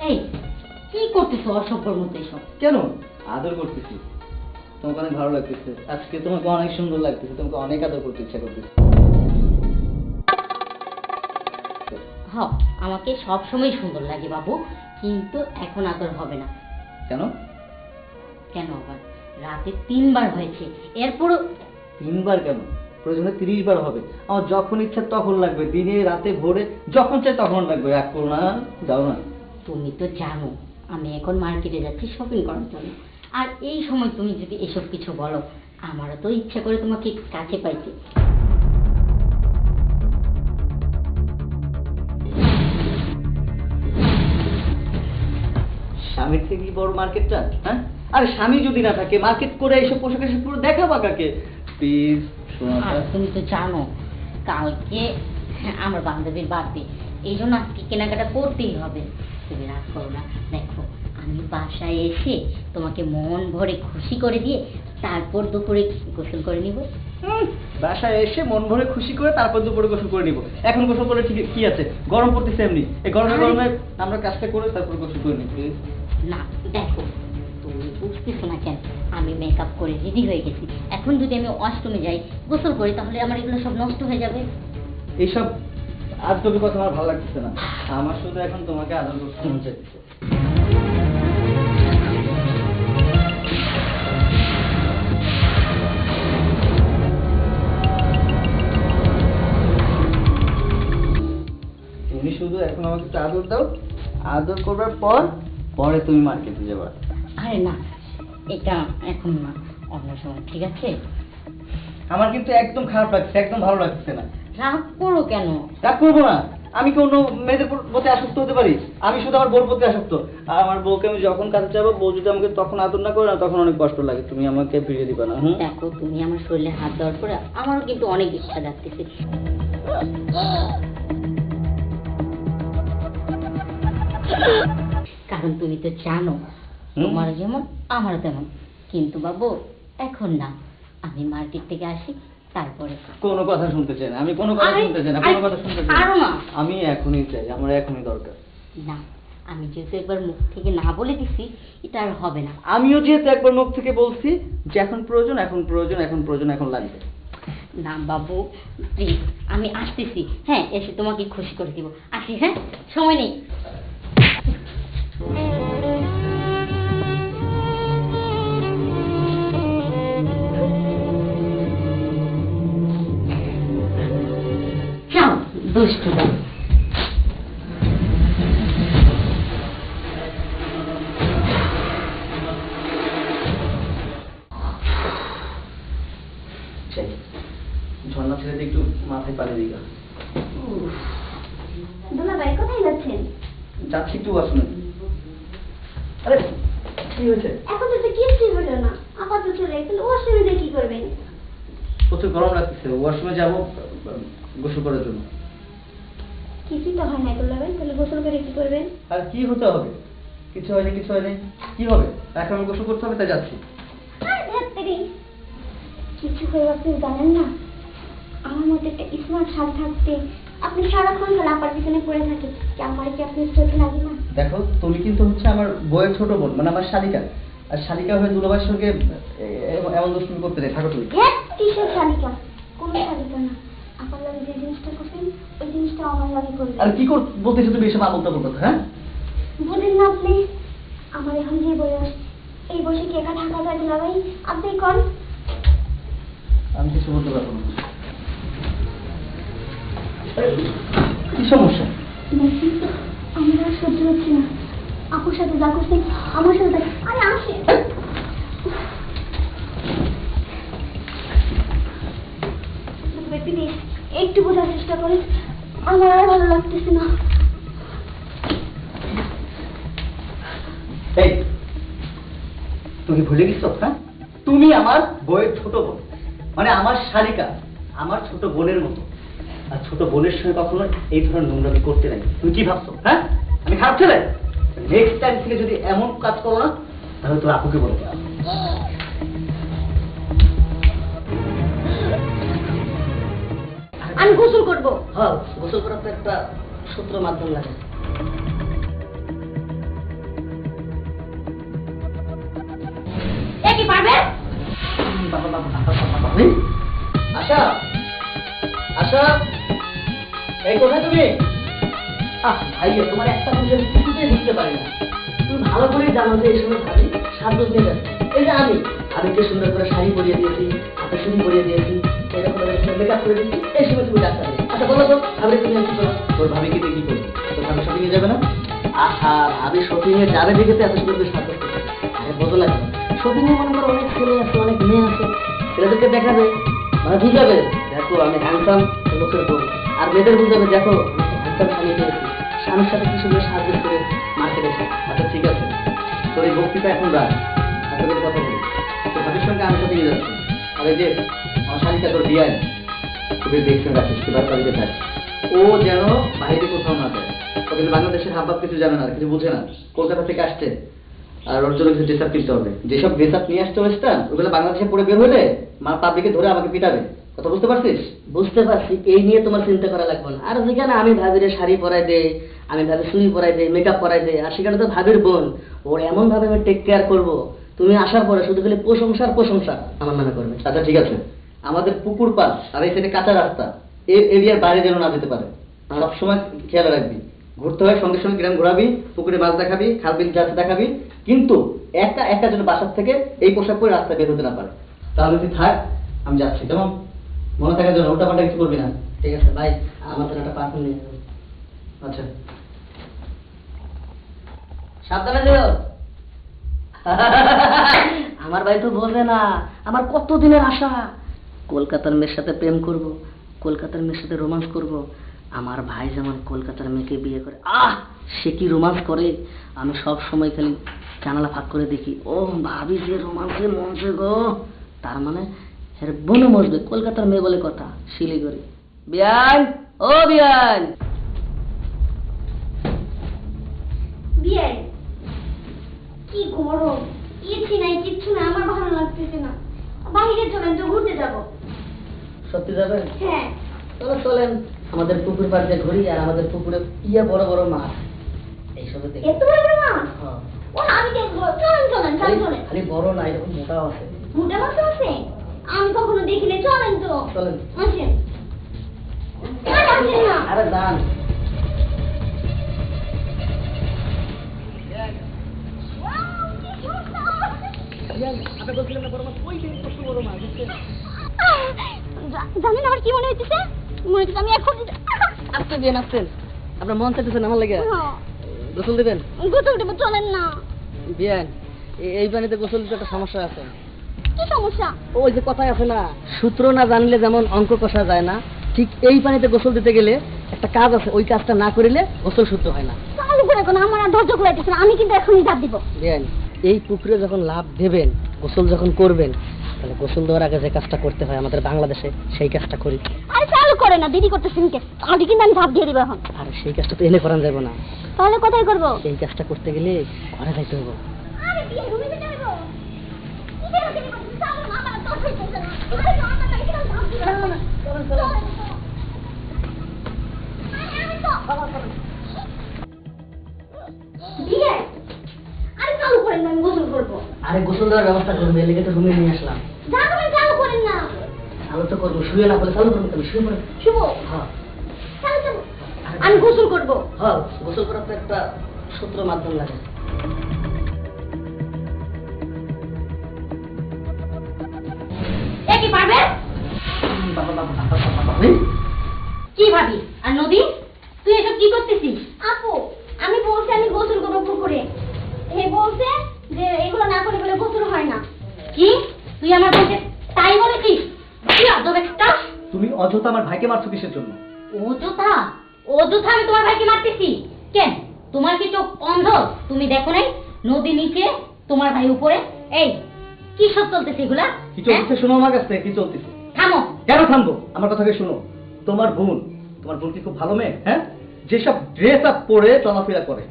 এই কি করতেছো অসভ্যর মতো এসব? কেন? আদর করতেছি। তোমাকে অনেক ভালো লাগতেছে। আজকে তোমাকে অনেক সুন্দর লাগতেছে। তোমাকে অনেক আদর করতে ইচ্ছা করতেছে। হ আমাকে সব সময় সুন্দর লাগে বাবু কিন্তু এখন আদর হবে না। কেন? কেন আবার? রাতে তিনবার হয়েছে। এরপরও তিনবার কেন? প্রয়োজনে তিরিশ বার হবে। আমার যখন ইচ্ছা তখন লাগবে দিনে রাতে ভোরে যখন চাই তখন লাগবে। এক করো না যাও না। তুমি তো জানো আমি এখন মার্কেটে যাচ্ছি শপিং করার জন্য। আর এই সময় তুমি যদি এসব কিছু বলো আমারও তো ইচ্ছা করে তোমাকে কাছে পাইতে। স্বামীর থেকে কি বড় মার্কেটটা? হ্যাঁ? আরে স্বামী যদি না থাকে মার্কেট করে এইসব পোশাক আশাক পুরো দেখাবা কাকে? প্লিজ আর তুমি তো জানো কালকে আমার বান্ধবীর বার্থডে এই জন্য আজকে কেনাকাটা করতেই হবে। তুমি রাগ করো না। দেখো আমি বাসায় এসে তোমাকে মন ভরে খুশি করে দিয়ে তারপর দুপুরে গোসল করে নিব। বাসায় এসে মন ভরে খুশি করে তারপর দুপুরে গোসল করে নিব। এখন গোসল করলে ঠিক কি আছে? গরম পড়তেছে এমনি। এই গরমে গরমে আমরা কাজটা করে তারপর গোসল করে প্লিজ না দেখো তুমি বুঝতেছো না কেন? আমি মেকআপ করে রেডি হয়ে গেছি। এখন যদি আমি ওয়াশরুমে যাই গোসল করি তাহলে আমার এগুলো সব নষ্ট হয়ে যাবে। এইসব আর তোকে কথা আমার ভালো লাগতেছে না। আমার শুধু এখন তোমাকে আদর করতে মন চাইতেছে। তুমি শুধু এখন আমাকে একটু আদর দাও। আদর করবার পর পরে তুমি মার্কেটে যাবা। আরে না এটা এখন না অন্য সময় ঠিক আছে? আমার কিন্তু একদম খারাপ লাগছে একদম ভালো লাগছে না। রাগ করো কেন? রাগ করব না। আমি কি অন্য মেয়েদের প্র- প্রতি আসক্ত হতে পারি? আমি শুধু আমার বউর প্রতি আসক্ত। আর আমার বউকে আমি যখন কাছে যাব বউ যদি আমাকে তখন আদর না করে না তখন অনেক কষ্ট লাগে। তুমি আমাকে ফিরিয়ে দিবা না হুম? দেখো তুমি আমার শরীরে হাত দেওয়ার পরে আমারও কিন্তু অনেক ইচ্ছা যাচ্ছে কারণ তুমি তো জানো। তোমার যেমন আমারও তেমন। কিন্তু বাবু এখন না। আমি মার্কেট থেকে আসি তারপরে কোনো কথা শুনতে চাই না। আমি কোনো কথা শুনতে চাই না। আরে, কোনো কথা শুনতে চাই না। আমি এখনই চাই আমার এখনই দরকার। না আমি যেহেতু একবার মুখ থেকে না বলে দিছি এটা আর হবে না। আমিও যেহেতু একবার মুখ থেকে বলছি যে এখন প্রয়োজন এখন প্রয়োজন এখন প্রয়োজন এখন লাগবে। না বাবু প্লিজ আমি আসতেছি। হ্যাঁ এসে তোমাকে খুশি করে দিব। আসি হ্যাঁ? সময় নেই। ঝর্ণা ছেড়ে একটু মাথায় পানি দিগা দুলা ভাই কোথায় যাচ্ছেন? যাচ্ছি একটু আরে কি হয়েছে? এখন তো কিছুই হলো না। আপাতত ওয়াশরুমে কি করবেন? প্রচুর গরম লাগতেছে। ওয়াশরুমে যাব গোসল করার জন্য। কিছুই তো হয় না ভাই তাহলে গোসল করে কি করবেন? আর কি হতে হবে? কিছু হয়নি কিছু হয়নি। কি হবে? এখন আমি গোসল করতে হবে তাই যাচ্ছি। কিছু হয়ে আপনি জানেন না আমার মধ্যে একটা স্মার্ট শাল থাকতে আপনি সারাক্ষণ খেলা আপার পিছনে পড়ে থাকেন। কি আমার কি আপনি চোখে লাগে না? দেখো তুমি কিন্তু হচ্ছে আমার বইয়ের ছোট বোন মানে আমার শালিকা। আর শালিকা হয়ে দুলাভাইয়ের সঙ্গে এমন দুষ্টুমি করতে নেই থাকো তুমি। কিসের শালিকা? কোনো শালিকা না। আপনার লাগে যে জিনিসটা করবেন আর কি কর বলতেছো তুমি এসব আমল তামল কথা হ্যাঁ? বুঝেন না আপনি আমার এখন যে বয়স এই বয়সে কি একা থাকা যায় দুলা ভাই? আপনি কন? আমি কিছু বলতে পারব না। কি সমস্যা? আমার আর সহ্য হচ্ছে না। আপুর সাথে যা করছে আমার সাথে আরে আসে একটু বোঝার চেষ্টা করেন। আমার আর ভালো লাগতেছে না। এই, তুমি ভুলে গেছো হ্যাঁ? তুমি আমার বইয়ের ছোট বোন। মানে আমার শালিকা, আমার ছোট বোনের মতো। আর ছোট বোনের সঙ্গে কখনো এই ধরনের নোংরামি করতে নাই। তুমি কি ভাবছ হ্যাঁ? আমি খারাপ ছেলে? নেক্সট টাইম থেকে যদি এমন কাজ করো না, তাহলে তোর আপুকে বলে দেওয়া। আমি গোসল করব। হ্যাঁ গোসল করার তো একটা সূত্র মাধ্যম লাগে। কি পারবে? বাবা, বাবা, বাবা, বাবা, বাবা। এই, আশা আশা এই কোথায় তুমি? আহ ভাইয়া তোমার একটা জিনিস আমি কিছুতেই বুঝতে পারি না। তুমি ভালো করেই জানো যে এই সময় ভাবি সাত নিয়ে এই যে আমি ভাবিকে সুন্দর করে শাড়ি পরিয়ে দিয়েছি হাতে চুড়ি পরিয়ে দিয়েছি এরকম মেকআপ করে দিচ্ছি এই সময় তুমি ডাক্তার আচ্ছা বলো তো ভাবি তুমি কি করো তোর ভাবি কি কি করবে তোর ভাবি শপিং এ যাবে না? আহা ভাবি শপিং এ যাবে দেখে তো এত সুন্দর করতে আরে বোঝো না শপিং এ মনে করো অনেক ছেলে আছে অনেক মেয়ে আছে ছেলেদেরকে দেখাবে মানে বুঝাবে দেখো আমি হ্যান্ডসাম লোকের বই আর মেয়েদের বুঝাবে দেখো হ্যান্ডসাম স্বামী পেয়েছি স্বামীর সাথে কি সুন্দর সাহায্য করে মার্কেটে আচ্ছা ঠিক আছে তোর এই বক্তৃতা এখন রাখ। কথা বলি। তোর ভাবির সঙ্গে আমি এ যাচ্ছি। যে তোর বিয়ায়। তোকে দেখতে রাখিস বাড়িতে ও যেন বাইরে কোথাও না যায়। কিন্তু বাংলাদেশের কিছু জানে না কিছু বুঝে না। কলকাতা থেকে আসছে। আর ওর জন্য কিছু কিনতে হবে। যেসব ড্রেস নিয়ে আসতে ওয়েস্টার্ন ওগুলো বাংলাদেশে পড়ে বের হলে মা পাবলিকে ধরে আমাকে পিটাবে। কথা বুঝতে পারছিস? বুঝতে পারছি। এই নিয়ে তোমার চিন্তা করা লাগবে না। আর যেখানে আমি ভাবিরে শাড়ি পরাই দেই আমি ভাবি চুড়ি পরাই দেই মেকআপ পরাই দেই আর সেখানে তো ভাবির বোন। ওর এমন ভাবে আমি টেক কেয়ার করব। তুমি আসার পরে শুধু খালি প্রশংসার প্রশংসা আমার নামে করবে। আচ্ছা ঠিক আছে। আমাদের পুকুর পাশ আর সাইডে কাঁচা রাস্তা এই এরিয়ার বাইরে যেন না যেতে পারে। সব সময় খেয়াল রাখবি। ঘুরতে হয় সঙ্গে সঙ্গে গ্রাম ঘোরাবি, পুকুরে মাছ দেখাবি, খাল বিল গাছ দেখাবি, কিন্তু একা একা যেন বাসার থেকে এই পোশাক পরে রাস্তা বের হতে না পারে। তাহলে তুই থাক, আমি যাচ্ছি, কেমন? মনে থাকার জন্য ওটা পাল্টা কিছু করবি না। ঠিক আছে ভাই আমার জন্য একটা পারফিউম নিয়ে আচ্ছা। সাবধানে যেও। আমার ভাই তো বোঝে না, আমার কত দিনের আশা? কলকাতার মেয়ের সাথে প্রেম করব, কলকাতার মেয়ের সাথে রোমান্স করব। আমার ভাই যেমন কলকাতার মেয়েকে বিয়ে করে, আহ, সে কি রোমান্স করে? আমি সব সময় খালি জানালা ফাঁক করে দেখি, ও ভাবি যে রোমান্সে মঞ্চে গো। তার মানে এর বনে মজবে কলকাতার মেয়ে বলে কথা, শিলিগুড়ি। বিয়ান, ও বিয়ান। বিয়ে কি গরম? এসি নাই কিচ্ছু না আমার ভালো লাগতেছে না। বাইরে চলেন তো ঘুরতে যাব। সত্যি যাবে হ্যাঁ। চলো চলেন। আমাদের পুকুর পাড়ে ঘুরি আর আমাদের পুকুরে ইয়া বড় বড় মাছ। এইসবে দেখি। এত বড় বড় মাছ? হ্যাঁ। ও আমি দেখব। চলেন চলেন চলেন চলেন। খালি বড় না এরকম মোটাও আছে। মোটা মাছ আছে? আমি কখনো দেখিনি। চলেন তো। চলেন। আসেন। আর আসেন জানেন আমার কি মনে হইতেছে? মনে হচ্ছে আমি এখন আপনার মন চাইতেছেন আমার লাগে। হ্যাঁ, গোসল দিবেন? গোসল দেবো চলেন না। বিয়ান এই পানিতে গোসল দিতে একটা সমস্যা আছে। কি সমস্যা? ওই যে কথাই আছে না সূত্র না জানলে যেমন অঙ্ক কষা যায় না ঠিক এই পানিতে গোসল দিতে গেলে একটা কাজ আছে ওই কাজটা না করিলে গোসল সূত্র হয় না। চালু করে কোনো আমার আর ধৈর্য না আমি কিন্তু এখনই ঝাঁপ দিব। দেন এই পুকুরে যখন লাভ দেবেন গোসল যখন করবেন তাহলে গোসল দেওয়ার আগে যে কাজটা করতে হয় আমাদের বাংলাদেশে সেই কাজটা করি। আরে চালু করে না দিদি করতেছেন কে? আগে কিন্তু আমি ঝাঁপ দিয়ে দিব এখন। আর সেই কাজটা তো এনে করান যাবে না। তাহলে কোথায় করব? এই কাজটা করতে গেলে ঘরে যাইতে হবে। আরে বিয়ে রুমে যেতে আরে গোসল দেওয়ার ব্যবস্থা করবে এর লেগে তো রুমে নিয়ে আসলাম। চালু করেন না। চালু তো করব শুয়ে না বলে চালু করব তুমি শুয়ে পড়ে শুভ হ্যাঁ। আমি গোসল করব। হ্যাঁ গোসল করার তো একটা সূত্র মাধ্যম লাগে। কি পারবে? কি ভাবি? আর নদী? তুই এসব কি করতেছিস? আপু অযথা আমার ভাইকে মারছো কিসের জন্য? অযথা? অযথা আমি তোমার ভাইকে মারতেছি। কেন? তোমার কি চোখ অন্ধ? তুমি দেখো নাই? নদী নিচে তোমার ভাই উপরে। এই কি সব চলতেছে এগুলা? কি হ্যাঁ? চলতেছে শোনো আমার কাছ থেকে কি চলতেছে? থামো। কেন থামবো? আমার কথাকে শোনো। তোমার বোন তোমার বোন কি খুব ভালো মেয়ে? হ্যাঁ? যেসব ড্রেস আপ পরে চলাফেরা করে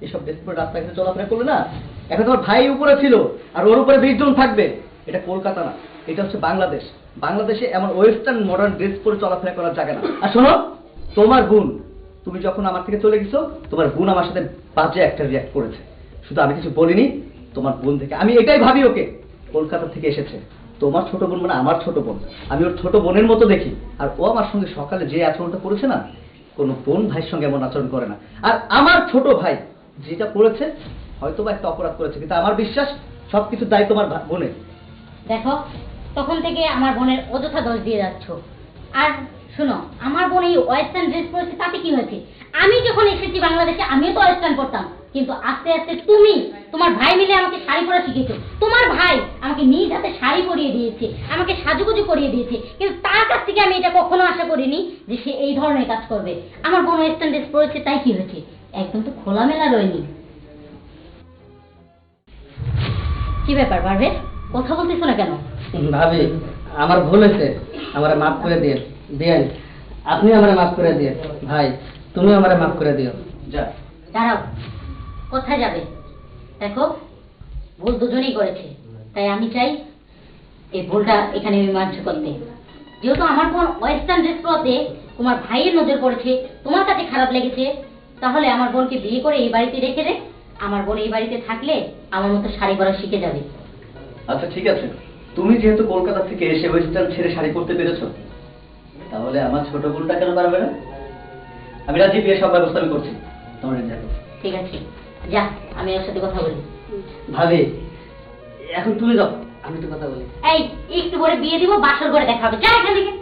এসব ড্রেস পরে রাস্তাঘাটে চলাফেরা করলে না এখন তোমার ভাই উপরে ছিল আর ওর উপরে বিশ জন থাকবে। এটা কলকাতা না এটা হচ্ছে বাংলাদেশ। বাংলাদেশে এমন ওয়েস্টার্ন মডার্ন ড্রেস পরে চলাফেরা করার জায়গা না। আর শোনো, তোমার বোন তুমি যখন আমার থেকে চলে গেছো, তোমার বোন আমার সাথে বাজে একটা রিয়াক্ট করেছে। শুধু আমি কিছু বলিনি, তোমার বোন থেকে। আমি এটাই ভাবি ওকে। কলকাতা থেকে এসেছে। তোমার ছোট বোন মানে আমার ছোট বোন। আমি ওর ছোট বোনের মতো দেখি। আর ও আমার সঙ্গে সকালে যে আচরণটা করেছে না, কোনো বোন ভাইয়ের সঙ্গে এমন আচরণ করে না। আর আমার ছোট ভাই যেটা করেছে হয়তো বা একটা অপরাধ করেছে, কিন্তু আমার বিশ্বাস সবকিছু দায় তোমার বোনের। দেখো তখন থেকে আমার বোনের অযথা দোষ দিয়ে যাচ্ছ। আর শোনো, আমার বোন এই ওয়েস্টার্ন ড্রেস পরেছে, তাতে কি হয়েছে? আমি যখন এসেছি বাংলাদেশে, আমিও তো ওয়েস্টার্ন পরতাম। কিন্তু আস্তে আস্তে তুমি, তোমার ভাই মিলে আমাকে শাড়ি পরা শিখেছো। তোমার ভাই আমাকে নিজ হাতে শাড়ি পরিয়ে দিয়েছে, আমাকে সাজুগুজু করিয়ে দিয়েছে। কিন্তু তার কাছ থেকে আমি এটা কখনো আশা করিনি যে সে এই ধরনের কাজ করবে। আমার বোন ওয়েস্টার্ন ড্রেস পরেছে, তাই কি হয়েছে? একদম তো খোলামেলা রয়নি কি ব্যাপার পারবে কথা বলতেছো না কেন? ভাবি আমার ভুল হয়েছে। আমার মাফ করে দিয়ে দিয়েন। আপনি আমার মাফ করে দিয়ে ভাই তুমি আমার মাফ করে দিও। যা। দাঁড়াও। কোথায় যাবে? দেখো ভুল দুজনেই করেছে। তাই আমি চাই এই ভুলটা এখানে মীমাংসা করতে। যেহেতু আমার বোন ওয়েস্টার্ন ড্রেস পরতে তোমার ভাইয়ের নজর পড়েছে তোমার কাছে খারাপ লেগেছে তাহলে আমার বোনকে বিয়ে করে এই বাড়িতে রেখে দে। আমার বোন এই বাড়িতে থাকলে আমার মতো শাড়ি পরা শিখে যাবে। আচ্ছা ঠিক আছে। তুমি যেহেতু কলকাতা থেকে এসে ওয়েস্টার্ন ছেড়ে শাড়ি পরতে পেরেছ তাহলে আমার ছোট বোনটা কেন পারবে না? আমি রাজি বিয়ে সব ব্যবস্থা আমি করছি। তোমার দেখো ঠিক আছে। যা আমি ওর সাথে কথা বলি। ভাবে এখন তুমি যাও আমি তো কথা বলি। এই একটু পরে বিয়ে দিব বাসর করে দেখা হবে। যা এখান থেকে।